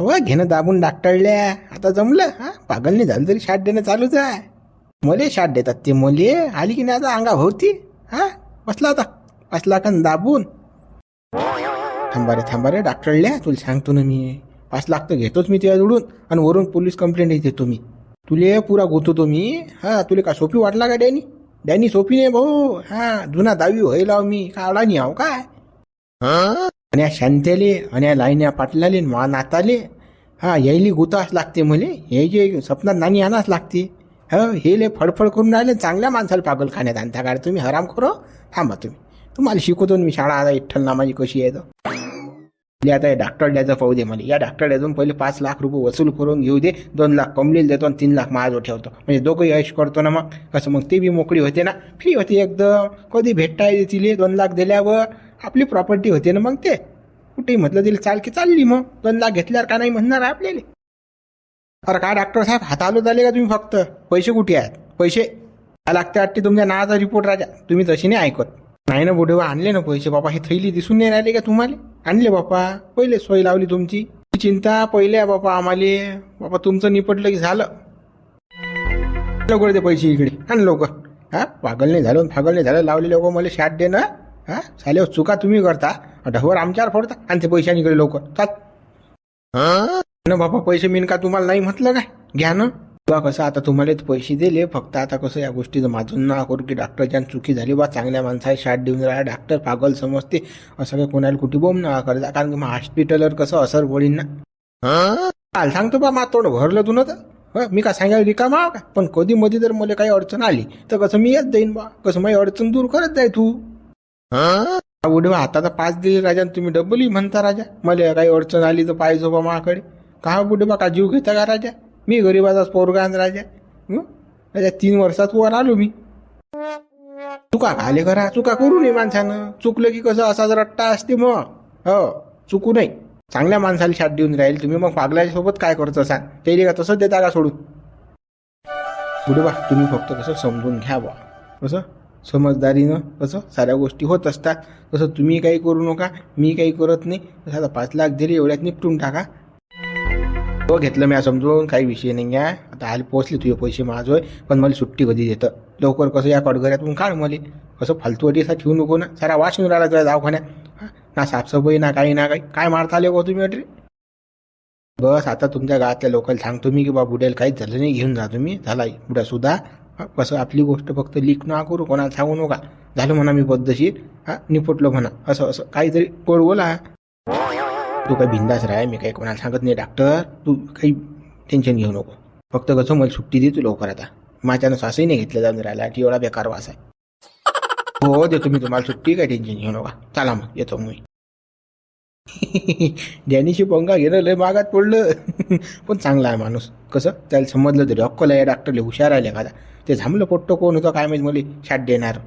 अव घेणं दाबून डाकटळल्या. आता जमलं हा? पागल नाही झालं तरी शाट देणं चालूच आहे. मले शाट देतात ते मले. आली की नाही आता अंगा भोवती? हा? बसला आता. बसला का दाबून. थांबा रे थांबा रे डॉक्टरल्या तुला सांगतो ना मी. पाच लाख तर घेतोच मी तुझ्याजवळून आणि वरून पोलीस कंप्लेंट देतो मी. तुले पुरा गुंतवतो मी. हा तुले का सोपी वाटला का डॅनी? डॅनी सोपी नाही भाऊ. हा जुना दहावी व्हायला मी. का अडानी आहो काय? आणि या शांत्याले आणि या लाईन्या पाटलाले मा नाताले हा यायली गुतास लागते मले. हे जे सपनात नाणी आणाच लागते. ह हे ले फडफड करून राहिले. चांगल्या माणसाला पागल खाण्यात आणता का तुम्ही. हराम करो थांबा तुम्ही. तुम्हाला शिकवतो मी शाळा आता इठ्ठल नामाची कशी आहे तर. आता डॉक्टर द्यायचं पाहू दे मला. या डॉक्टर द्यायचं पहिले पाच लाख रुपये वसूल करून घेऊ दे. दोन लाख कमलेल देतो आणि तीन लाख माझं ठेवतो. म्हणजे दोघंही ऐश करतो ना मग. कसं मग ते बी मोकळी होते ना. फ्री होते एकदम. कधी भेटता येते तिले दोन लाख दिल्यावर. आपली प्रॉपर्टी होते ना मग ते. कुठेही म्हटलं तिला चाल की चालली मग. दोन लाख घेतल्यावर का नाही म्हणणार आहे आपल्याला. अरे काय डॉक्टर साहेब हात झाले का तुम्ही फक्त? पैसे कुठे आहेत? पैसे? लागते वाटते तुमच्या नावाचा रिपोर्ट राजा? तुम्ही तशी नाही ऐकत. नाही ना बुढेवा आणले ना पैसे बाबा हे थैली दिसून नाही राहिले का तुम्हाला? आणले बापा. पहिले सोय लावली तुमची. चिंता पहिले आहे बापा आम्हाला. बापा तुमचं निपटलं की झालं. लवकर ते पैसे इकडे. आण लवकर. हा? पागल नाही झालं फागल नाही झालं. लावले लोक मला शाट दे ना हा? साले चुका तुम्ही करता ढवर आमच्यावर फोडता आणि ते पैशांकडे लवकर. चाल. ना बापा पैसे मिन का तुम्हाला नाही म्हटलं काय? घ्या ना. बा कसं आता तुम्हाला पैसे दिले फक्त आता कसं या गोष्टीचं माझून ना करू की डॉक्टरच्या चुकी झाली. बा चांगल्या माणसाला शाट देऊन राहा डॉक्टर पागल समजते. असं काही कोणाला कुठे बोंब ना करता कारण की मग हॉस्पिटलवर कसं असर पडीन ना. काल सांगतो बा मा तोंड भरलं तू ना तर मी का सांगायला रिकामा का? पण कधी मध्ये जर मला काही अडचण आली तर कसं मी येत जाईन बा. कसं माझी अडचण दूर करत जाय तू? उडवा आता तर पाच दिले राजा आणि तुम्ही डबलही म्हणता राजा. मला काही अडचण आली तर पाहिजे बा माकडे. का बुडे बा का जीव घेता का राजा? मी गरीबाचा पोरगा राजा. राजा तीन वर्षात वर आलो मी. चुका घाले करा चुका करू नये माणसानं. चुकलं की कसं असा जर रट्टा असते मग. हो चुकू नाही चांगल्या माणसाला शाट देऊन राहील तुम्ही. मग पागल्याच्या सोबत काय करतो सांग. त्याला का तसंच देता का सोडून? पुढे बा तुम्ही फक्त कसं समजून घ्या बा कसं? समजदारीनं असं साऱ्या गोष्टी होत असतात. तसं तुम्ही काही करू नका मी काही करत नाही. तसं आता पाच लाख दिले एवढ्यात निपटून टाका. हो घेतलं मी समजून काही विषय नाही आहे. आता आले पोचले तुझे पैसे माझोय पण मला सुट्टी कधी देतं? लवकर कसं या कडघऱ्यातून काढ मला. कसं फालतूवटीसा ठेवू नको ना. सारा वास येऊन राहिला तुझ्या दवाखान्यात. ना साफसफाई ना काही ना काही. काय मारता आले गो तुम्ही अटरी? बस आता तुमच्या गावातल्या लोकांना सांगतो मी की बा बुड्याला काहीच झालं नाही घेऊन जा तुम्ही. झाला बुड्या सुद्धा. हा, कसं आपली गोष्ट फक्त लीक ना करू कोणाला सांगू नका. झालं म्हणा मी पद्धतशीर हा निपटलो म्हणा. असं असं काहीतरी गोड बोला तू काही बिंदास राह मी काही कोणाला सांगत नाही डॉक्टर तू काही टेन्शन घेऊ नको. फक्त कसं मला सुट्टी दे तू लवकर आता. माझ्यानं श्वासही नाही घेतलं जाऊन राहिला ती एवढा बेकार वास आहे. हो देतो मी तुम्हाला सुट्टी काही टेन्शन घेऊ नका. चला मग येतो मी. डॅनीशी पंगा घेणं लय मागात पडलं. पण चांगला आहे माणूस. कसं? त्याला समजलं तरी. अक्कल आहे डॉक्टरले हुशार आहे एखादा. ते झांबलं पोट्टो कोण होतं काय माहीत मला? शाट देणार.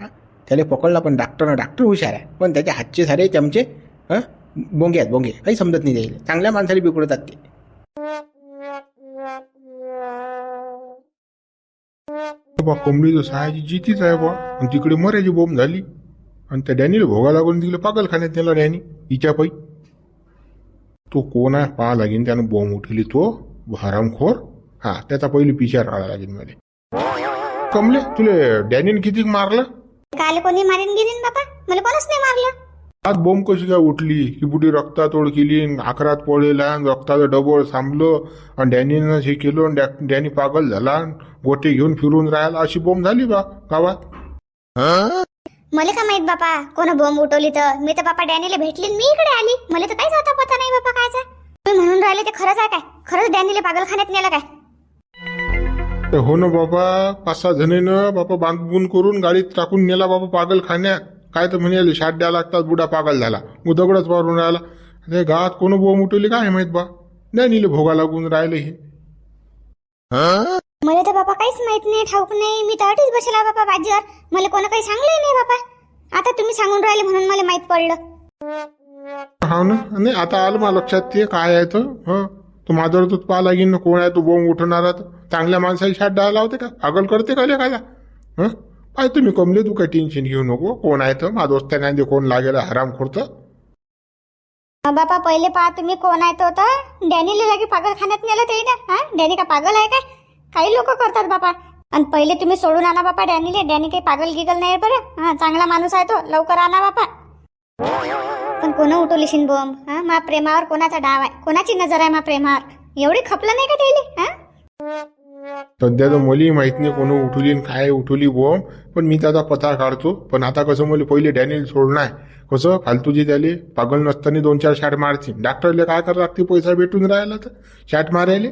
हा? त्याला पकडला पण डॉक्टर डॉक्टर हुशार आहे. पण त्याच्या हातचे सारे चमचे हं? बोंगे आहेत बोंगे. काही समजत नाही द्यायला चांगल्या माणसाला बिघडतात ते. बा कमळीचं सहाची जितीच आहे बा तिकडे मरायची बोंब झाली. आणि त्या डॅनीला भोगा लागून तिकडे पागल खाण्यात नेला डॅनी हिच्या पायी तो कोण आहे पाहा लागेल त्यानं बोंब उठवली तो हरामखोर. हा त्याचा पहिली पिचार राळा लागेल मला. कमले तुले डॅनीने किती मारलं? काल कोणी मारीन गेली बापा? मला कोणच नाही मारलं. आज बोंब कशी काय उठली? की बुटी रक्तातोड केली आकारात पडलेला आणि रक्ताचं डबळ थांबलं आणि डॅनीनं हे केलं डॅनी पागल झाला गोटे घेऊन फिरून राहिला अशी बोंब झाली बा गावात. मला का माहीत बापा? कोण बॉम्ब उठवली तर? मी तर बापा डॅनीला भेटली आणि मी इकडे आली. मला तर काहीच आता पता नाही बापा कायचा. तुम्ही म्हणून राहिले ते खरंच आहे काय? खरंच डॅनीला पागलखान्यात नेलं काय? ते हो ना बाबा पाच सहा जणीनं बाबा बांधबून करून गाडीत टाकून नेला बाबा पागल खाण्यात काय तर म्हणे शाट द्या लागतात बुडा पागल झाला. मग दगडच मारून राहिला. ते गावात कोण बोंब उठवली काय माहीत बा? नाही नेले भोगा लागून राहिले हे. मला तर बापा काहीच माहीत नाही ठाऊक नाही. मी तर अटीच बसला बापा बाजीवर. मला कोण काही सांगलंय नाही बापा. आता तुम्ही सांगून राहिले म्हणून मला माहीत पडलं. हा ना? नाही आता आलं मला लक्षात ते काय आहे तर हं? तो माझ्यावर तर पाहा लागेल ना कोण आहे तो बोंब उठवणारा चांगल्या माणसाला शाट द्यायला लावते का? पागल करते का लेखाला हं? पाय तुम्ही कमले तू काही टेन्शन घेऊ नको. कोण आहे तर? माझ्या दोस्ताने कोण लागेल हराम खोरतं अं, बापा पहिले पहा तुम्ही कोण आहे तो तर. डॅनीला लगे पागलखान्यात नेलं ते ना हा? डॅनी का पागल आहे काय? काही लोक करतात बापा. आणि पहिले तुम्ही सोडून आणा बापा डॅनीले. डॅनी काही पागल गिगल नाही बरं. हा चांगला माणूस आहे तो. लवकर आणा बापा. पण कोण उठवली शिनबोम हा मा प्रेमावर कोणाचा डाव आहे? कोणाची नजर आहे मा प्रेमावर? एवढी खपलं नाही का त्याले? हा? सध्या तर मुली माहीत नाही कोण उठवली आणि काय उठवली बोम पण मी त्याचा पता काढतो. पण आता कसं मला पहिले डॅनियल सोडणार कसं? फालतूजी त्याले पागल नसताना दोन चार शाट मारते डॉक्टरले काय करा लागते? पैसा भेटून राहिला तर. शाट मारायले.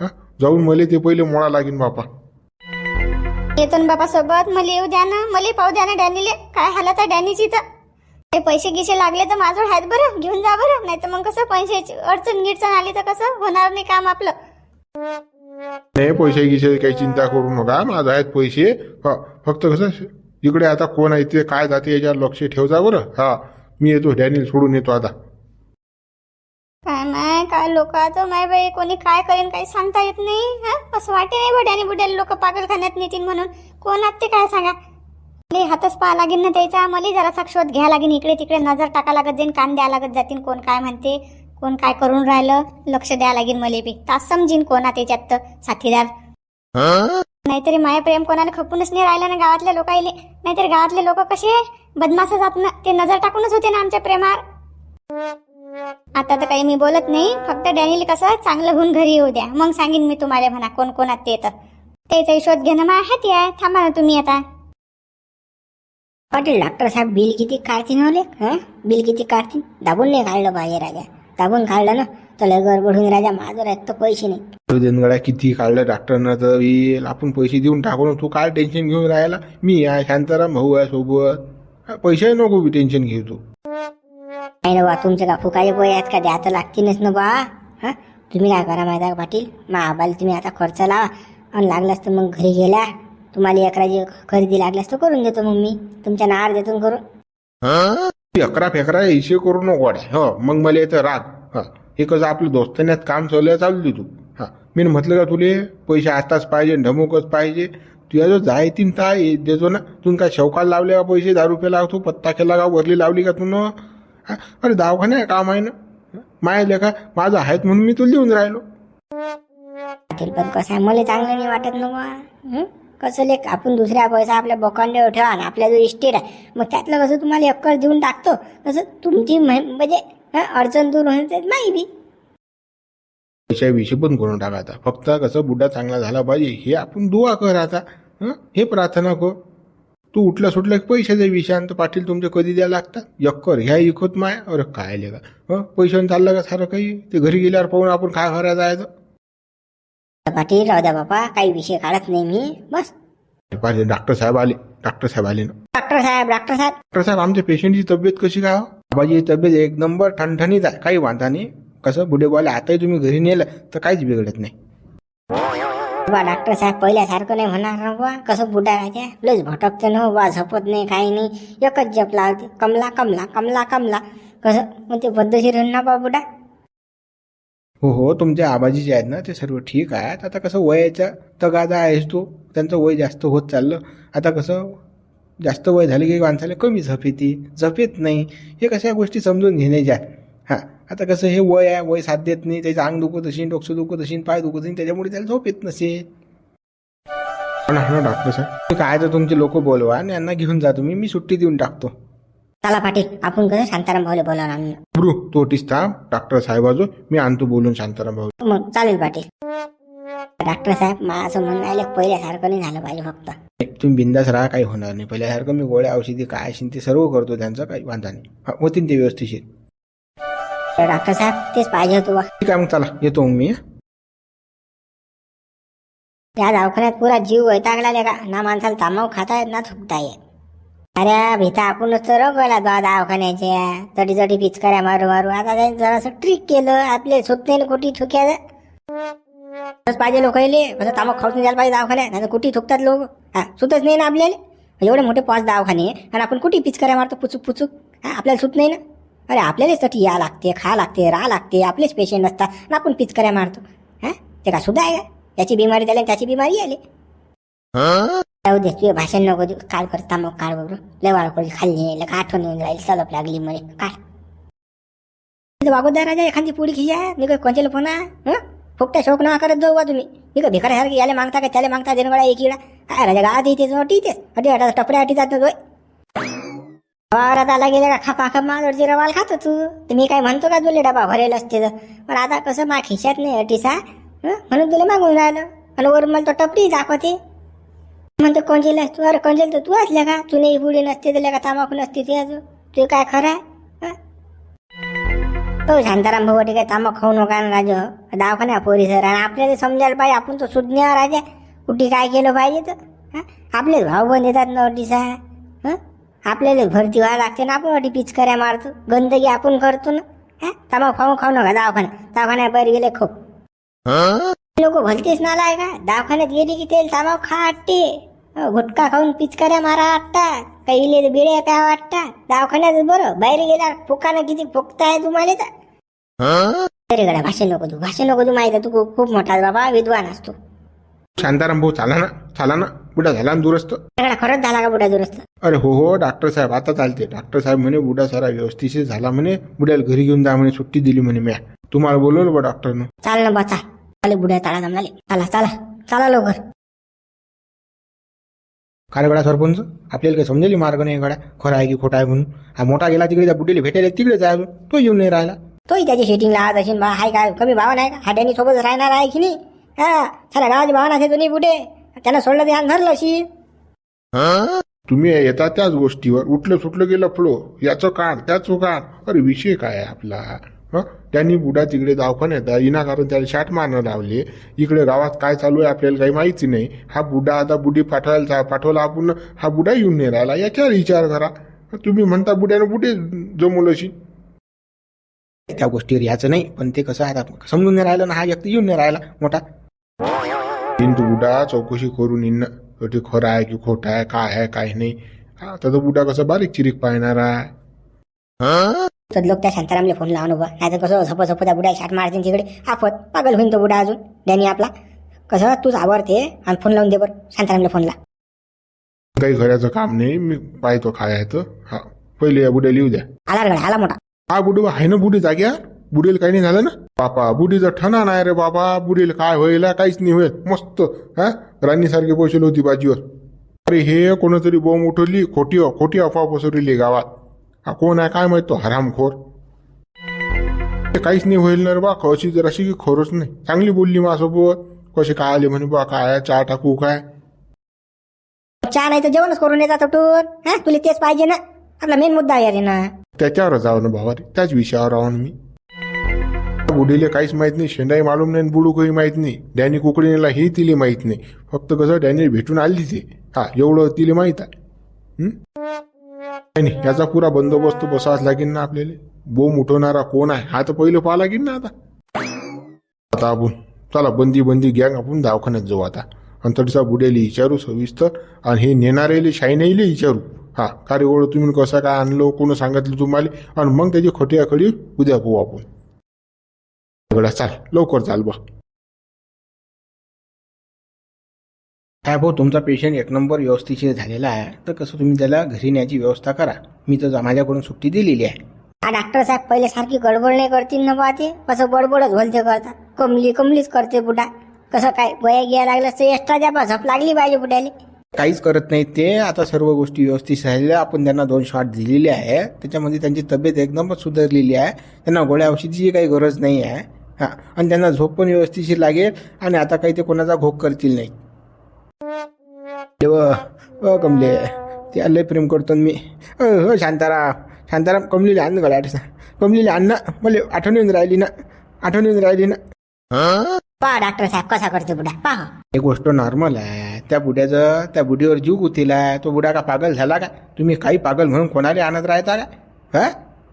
हा? जाऊन मला ते पहिले मोळा लागेल बापा. येतो ना बाबा सोबत मला येऊ द्या ना. मला पाहू द्या ना डॅनीले. काय हालत आहे डॅनीची तर? ते पैसे गिसे लागले तर माझं आहेत बरं. घेऊन जा बरं. नाही तर मग कसं? पैशाची अडचण गिडचण आली तर कसं? होणार नाही काम आपलं. नाही पैसे गिसे काही चिंता करू नका. माझा आहेत पैसे. हा फक्त कसं? इकडे आता कोण आहे ते काय जाते याच्यावर लक्ष ठेवजा बरं. हा मी येतो. डॅनियल सोडून येतो आता. काय माय काय लोकांचं माय बाई कोणी काय करेन काही सांगता येत नाही हा? असं वाटे नाही बड्याने बुड्याने लोक पागलखान्यात नेतील म्हणून. कोण ते काय सांगा? मला हातच पाहा लागेल ना त्याचा. मला जरासा शोध घ्या लागेल इकडे तिकडे नजर टाका लागत जाईन कान द्या लागत जातील कोण काय म्हणते कोण काय करून राहिलं लक्ष द्या लागेल मला बी. तास समजीन कोणा त्याच्यात तर साथीदार. नाहीतरी माया प्रेम कोणाला खपूनच नाही राहिलं ना गावातल्या लोकायले नाहीतर गावातले लोक कसे बदमाश जात ना ते नजर टाकूनच होते ना आमच्या प्रेमावर. आता तर काही मी बोलत नाही. फक्त डॅनिल कसं चांगलं होऊन घरी येऊ द्या. मग सांगेन मी तुम्हाला म्हणा कोण कोणात ते तर. त्याचा शोध घेणं मा हाती आहे थांबा ना तुम्ही आता. पाटील डॉक्टर साहेब बिल किती काढतील होले हं? बिल किती काढतील? दाबून नाही काढलं पाहिजे राजा. दाबून काढलं ना तर लय गडबडून राजा. माझं आहेत तर पैसे नाही. देनगड्या किती काढलं डॉक्टरनं तर येईल आपण पैसे देऊन टाकू ना तू काय टेन्शन घेऊन राहिला? मी आहे शांताराम भाऊ आहे सोबत. पैसे नको बी टेन्शन घेऊ तू. नाही ना बा तुमचं का फुकाचे पोहे आहेत? का द्या तर लागतीलच ना बा हा? तुम्ही काय करा माहिती का पाटील? मग आबाला तुम्ही आता खर्च लावा. आणि लागलास तर मग घरी गेला. तुम्हाला अकराची खरेदी लागल्यास तर करून देतो मग मी. तुमच्या नावावर देतो करून. अकरा फेकरा हिशे करू नको वाड्या हो मग मला येतं राग. हा. हे कसं आपलं दोस्तान्यात काम चालू आहे चालू दे तू हा. मी म्हटलं का तुले पैसे आताच पाहिजे ढमुकच पाहिजे. तुझ्या जो जाय तीन देतो ना. तू काय शौकाला लावले का पैसे? दहा रुपये लागतो पत्ता केला का वरली लावली का तू हा? अरे दवाखान्या काम आहे ना? माय लेखा माझं आहेत म्हणून मी तुला देऊन राहिलो. पाटील पण कसं आहे मला चांगलं नाही वाटत ना बा? कसं लेख आपण दुसऱ्या पैसा आपल्या बोकांड्यावर ठेवा आणि आपला जो इस्टेट आहे मग त्यातलं कसं तुम्हाला अक्कल देऊन टाकतो? तसं तुमची म्ह- म्हणजे हं, अडचण दूर तर नाही बी. पैशाविषयी पण करून टाका आता. फक्त कसं बुड्डा चांगला झाला पाहिजे हे आपण दुआ कर आता. हं? हे प्रार्थना कर. तू उठल्या सुटल्या की पैशाचा आणि पाटील तुमचे कधी द्यायला लागतात? यक्कर ह्या इकत माय. अरे काय लेगा हं? पैशाने चाललं का सारं काही? ते घरी गेल्यावर पाहून आपण काय करायचं जायचं? पाटील राहू द्या बापा. काही विषय काढत नाही मी. बस. पाहिजे डॉक्टर साहेब आले. डॉक्टर साहेब आले ना. डॉक्टर साहेब डॉक्टर साहेब. डॉक्टर साहेब आमच्या पेशंटची तब्येत कशी काय हो? बाबाची तब्येत एक नंबर ठणठणीत आहे. काही वांधा नाही. कसं? बुडे बोला आताही तुम्ही घरी नेलं तर काहीच बिघडत नाही. बा डॉक्टर साहेब पहिल्यासारखं नाही होणार ना बा कसं बुडा राहते लस भटकते ना हो बा झपत नाही काही नाही. एकच जप लावते. कमला कमला कमला कमला. कसं? मग ते पद्धतशीर ना बा बुडा हो हो तुमच्या आबाजी जे आहेत ना ते सर्व ठीक आहेत. आता कसं वयाचा तगादा आहेस तो. त्यांचं वय जास्त होत चाललं. आता कसं? जास्त वय झालं की माणसाला कमी झप येते. झप येत नाही. हे कशा गोष्टी समजून घेण्याच्या? हां. आता कसं हे वय आहे वय साथ देत नाही त्याचं अंग दुखत असेल डोकं दुखत असेल पाय दुखत असेल त्याच्यामुळे त्याला झोप येत नसेल पण हा डॉक्टर साहेब? काय तर तुमचे लोक बोलवा आणि यांना घेऊन जा तुम्ही मी सुट्टी देऊन टाकतो. चला पाटील आपण कसं शांताराम भाऊला बोलावं आणलं ब्रू तोटीस थांब डॉक्टर साहेबाजो मी आणतो बोलून शांताराम भाऊ. मग चालेल पाटील. डॉक्टर साहेब मला असं म्हणून राहिलं पहिल्यासारखं नाही झालं पाहिजे फक्त. तुम्ही बिंदास राहा काही होणार नाही. पहिल्यासारखं मी गोळ्या औषधी काय असेल ते सर्व करतो त्यांचं काही वांधा नाही. होतील ते व्यवस्थिशीर तर डॉक्टर साहेब तेच पाहिजे होतं ठीक आहे मग चला येतो मग मी? या दवाखान्यात पुरा जीव वैतागला का? ना माणसाला तामाव खाता येत ना थुकता येत अरे भीता आपणच तर रगवला बा दवाखान्याच्या तटी तटी पिचकाऱ्या मारू मारू. आता त्यांनी जरासं ट्रिक केलं. आपले सुत नाही कुठे थुक्याचं? पाहिजे लोक कसं तामाक खाऊन द्यायला पाहिजे दवाखान्यात. नाही कुठे थुकतात लोक? हा सुतच नाही ना आपल्याला? एवढे मोठे पाच दवाखाने. आणि आपण कुठे पिचकाऱ्या मारतो? पुचूक पुचूक. हा आपल्याला सुत नाही ना? अरे आपल्यालाच तटी या लागते खा लागते राहा लागते आपलेच पेशंट असतात ना आपण पिचकऱ्या मारतो. हा? ते का सुद्धा आहे? का याची बिमारी झाली आणि त्याची बिमारी आली. जाऊ दे तुझे भाषण नको देऊ. काल करता मग काळ बघू लय वाळकोळी खाल्ली का आठवण येऊन राहील सलप लागली मला. काय वागोदार राजा एखादी पुढी खिया मी काय कोणत्याला फोन आहे फुकट्या शोक ना करत जाऊ बा तुम्ही. मी काय भिकाऱ्यासारखी याला मागता का त्याला मागता देणं एक इडा काय राजा गावात येतेच मोठी इथेच अटी अटा टपऱ्या अटी जात नाही वावरात आला गेला का? खापा खा माझवरची रवाल खातो तू. तर मी काय म्हणतो का तुला डबा भरेल असते तर पण आता कसं मा खिशात नाही अटीसा म्हणून तुला मागून राहिलं. आणि वर मला तो टपरी दाखवते. म्हणतो कोंजेल तू? अरे कोंजेल तर तू असल्या का? तू नाही पुढे नसते तर का तांबाखू नसते ते अजून. तू काय खरं आहे? तो शांताराम भाऊ काय तांबाखू खाऊ नका ना राजा. दवाखान्या पोरी सर आणि आपल्याला समजायला पाहिजे आपण तो सुज्ञ राजा. कुठे काय केलं पाहिजे तर? आपलेच भाऊ बंद येतात ना अटीसा आपल्याला भरती व्हायला लागते ना आपण अटी पिचकऱ्या मारतो. गंदगी आपण करतो ना. हं? तांबाखू खाऊ खाऊ नका दवाखान्या दवाखान्या बाहेर गेले खूप. लोक भलतेच नालाय का दवाखान्यात गेली की तेल तांबाखू खा वाटते अ, गुटखा खाऊन पिचकाऱ्या मारा वाटतात काही इले बिड्या काय वाटतात दवाखान्यात बरं बाहेर गेला फुकानं किती फुकताय तुम्हाला तर. तरी गड्या भाषण नको तू भाषण नको तू माहिती आहे, तू खूप मोठा बाबा विद्वान असतो शांताराम भाऊ चाला ना चाला ना बुडा झाला ना दुरस्त. सगळा खरंच झाला का बुडा दुरुस्त? अरे हो हो डॉक्टर साहेब आता चालते डॉक्टर साहेब म्हणे बुडा सारा व्यवस्थित झाला म्हणे बुड्याला घरी घेऊन जा म्हणे सुट्टी दिली म्हणे म्या. तुम्हाला बोलवलं बा डॉक्टरनं चाल ना बा चाल. चाले बुड्या ताळा जमलाले. चला चला चला लवकर. काय गडा सरपंच आपल्याला काही समजेल मार्ग नाही गड्या? खरं आहे की खोटा आहे म्हणून? हा मोठा गेला तिकडे त्या बुड्डीला भेटायला तिकडे जाय अजून. तो येऊन नाही राहिला. तोही त्याची शेटिंग लावत असेल बा. हाय काय कमी भाव नाही का? हाड्यानी सोबत राहणार आहे की नाही? हा चला गावाची भावना असे दोन्ही बुडे त्यांना सोडलं ते धरलं अशी. तुम्ही येता त्याच गोष्टीवर उठलं सुटलं गेलं फ्लो याचं काढ त्याचं काढ अरे विषय काय आहे आपला? हं? त्यांनी बुडा तिकडे दवाखान्यात विनाकारण त्याला शाट मारणं लावले. इकडे गावात काय चालू आहे आपल्याला काही माहिती नाही. हा बुडा आता बुडी पाठवायला पाठवला आपण हा बुडा येऊन नाही राहिला. याच्यावर विचार करा. तुम्ही म्हणता बुड्यानं बुडे जमवलं अशी? त्या गोष्टीवर याचं नाही पण ते कसं आहे आता समजून नाही राहिलं ना हा व्यक्ती येऊन नाही राहिला मोठा. हिंदू बुडा चौकशी करून येणं ते खरं आहे की खोटं आहे काय आहे काय नाही. आता तर बुडा कसं बारीक चिरीक पाहणार आहे? तर लोक त्या शांतारामला फोन लावून उभा. नाही तर कसं झप झप त्या बुड्या शाट मारतील तिकडे. आफत पागल होईन तो बुडा अजून. डॅनी आपला. कसं तूच आवडते आणि फोन लावून दे बरं. शांतारामला फोनला. काही घराचं काम नाही. मी पाहतो काय आहे तर. हा पहिले या बुड्या लिहू द्या. आला रे गड्या, आला मोठा. हा बुडी आहे ना बुडी जाग्या बुडील काही नाही झालं ना? बापा बुडीचं ठणा नाही रे बाबा. बुडील काय होईल काहीच नाही होईल. मस्त हा? राणीसारखी बसली होती बाजीवर. अरे हे कोणतरी बोंब उठवली खोटी खोटी अफवा पसरवली गावात. हा कोण आहे काय माहीत हरामखोर. ते काहीच नाही होईल ना रे बा. कशी जर अशी की खरंच नाही. चांगली बोलली माझ्यासोबत. कशी काय आली म्हणे बा? काय चहा टाकू काय? चहा नाही तर जेवणच करून येतात उठून हा? तुला तेच पाहिजे ना. आपला मेन मुद्दा आहे रे ना. त्याच्यावर जावं ना भावा रे. त्याच विषयावर राहून मी. बुढीले काहीच माहीत नाही शेंडाई मालूम नाही बुडू काही माहीत नाही. डॅनी कुकडीनेला हे तिले माहीत नाही. फक्त कसं डॅनी भेटून आली ते. हा एवढं तिले माहीत आहे. नाही याचा पुरा बंदोबस्त बसावाच लागेल ना आपल्याला. बोम उठवणारा कोण आहे? हा तर पहिलं पाहा लागेल ना आता. आता आपण चला बंदी बंदी गँग आपण दवाखान्यात जाऊ आता. आणि तडसा बुड्याला विचारू सविस्तर आणि हे नेणारेले शाईनाईले विचारू हा का रे ओळख तुम्ही कसं काय आणलं कोण सांगितलं तुम्हाला? आणि मग त्याची खटी आखडी उद्या पाहू आपण. सगळं चाल. लवकर चाल बा. काय भाऊ तुमचा पेशंट एक नंबर व्यवस्थिशीर झालेला आहे. तर कसं तुम्ही त्याला घरी न्यायची व्यवस्था करा. मी तर जा- माझ्याकडून सुट्टी दिलेली आहे. हा डॉक्टर साहेब पहिले सारखी गडबड नाही करतील ना बा ते? कसं बडबडच भलते करतात. कमली कमलीच करते बुडा. कसं काय वया घ्यायला लागलं तर एक्स्ट्रा द्या बा झप लागली पाहिजे बुड्याले. काहीच करत नाही ते. आता सर्व गोष्टी व्यवस्थित झालेल्या आपण त्यांना दोन शॉट दिलेले आहे. त्याच्यामध्ये त्यांची तब्येत एकदमच सुधारलेली आहे. त्यांना गोळ्या औषधीची काही गरज नाही आहे. हां. आणि त्यांना झोप पण व्यवस्थिशीर लागेल आणि आता काही ते कोणाचा घोक करतील नाही देव कमले ते लय प्रेम करतो मी. हो शांताराम. शांताराम कमलीला आण गळ्यात. कमलीला आण ना. मला आठवण येऊन राहिली ना. आठवण येऊन राहिली ना. पहा डॉक्टर साहेब कसा करते बुडा? पहा. ही गोष्ट नॉर्मल आहे. त्या बुड्याचं त्या बुडीवर जीव गुतीलाय. तो बुडा का पागल झाला का? तुम्ही काही पागल म्हणून कोणाला आणत राहता का? हा?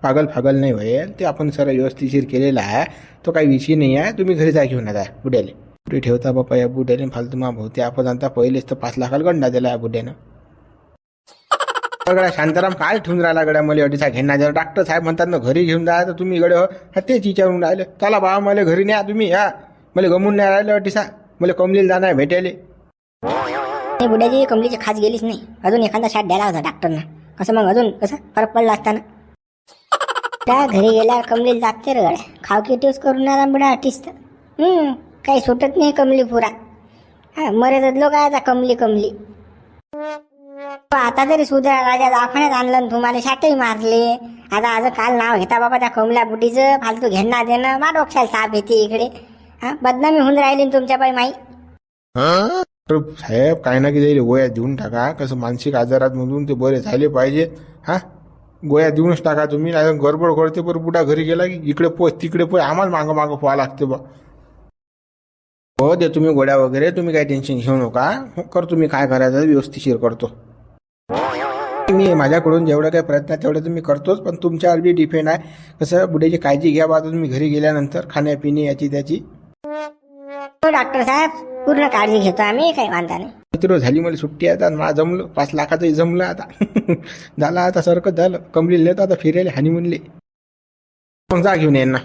पागल फागल नाही होईल ते आपण सर व्यवस्थिशीर केलेला आहे. तो काही विषय नाही आहे. तुम्ही घरी जा घेऊन आता बुड्याले. कुठे ठेवता बापा या बुड्याने फालतू मा भाऊ ते आपण आता पहिलेच तर पाच लाखाला गंडा दिला या बुड्यानं. गड्या शांताराम काय ठेवून राहिला गड्या? मला अडीचा घेणार जर डॉक्टर साहेब म्हणतात ना घरी घेऊन जा. तर तुम्ही गड्या हो, तेच विचारून राहिले. चला बाबा मला घरी न्या तुम्ही. या मला गमून नाही राहिलं अटीसा मला कमलीला जाणार भेटायले. बुड्याची कमलीची खास गेलीच नाही. अजून एखादा शाट द्यायला होता डॉक्टरना कसं मग अजून कसं? फरक पडला असताना त्या घरी गेल्यावर कमली लागते रे गड्या. खाव की टेस्ट करून आला बुडा आर्टिस्ट काही सुटत नाही कमली पुरा. हा मरे लोक आता कमली कमली. आता तरी सुधरा राजा दाखवण्यात आणलं तुम्हाला शाटही मारले. आता आज काल नाव घेता बाबा त्या कमल्या बुटीचं. फालतू घेणं देणं मा डोक्षाला साप येते इकडे. हा बदनामी होऊन राहिली तुमच्या पायी माई. तर साहेब काही ना काही वयात देऊन टाका. कसं मानसिक आजारात मधून ते बरे झाले पाहिजे हा? गोळ्या देऊनच टाका तुम्ही नाही गडबड करते पण बुडा घरी गेला की इकडे पोच तिकडे पोच आम्हाला मागं मागं पोहा लागते बा. हो दे तुम्ही गोळ्या वगैरे तुम्ही काही टेन्शन घेऊ नका. हो, करतो मी काय करायचं व्यवस्थिशीर करतो. मी माझ्याकडून जेवढं काही प्रयत्न आहे तेवढं तुम्ही करतोच पण तुमच्यावर बी डिपेंड आहे. कसं बुड्याची काळजी घ्या बा तुम्ही घरी गेल्यानंतर खाण्यापिणे याची त्याची. हो, डॉक्टर साहेब. पूर्ण काळजी घेतो आम्ही काही वांधा नाही. मित्र झाली मला सुट्टी आता मला जमलं पाच लाखाचंही जमलं आता. झालं आता सारखं झालं. कमली नेतो आता फिरायला हानी म्हणले मग जा घेऊन यांना.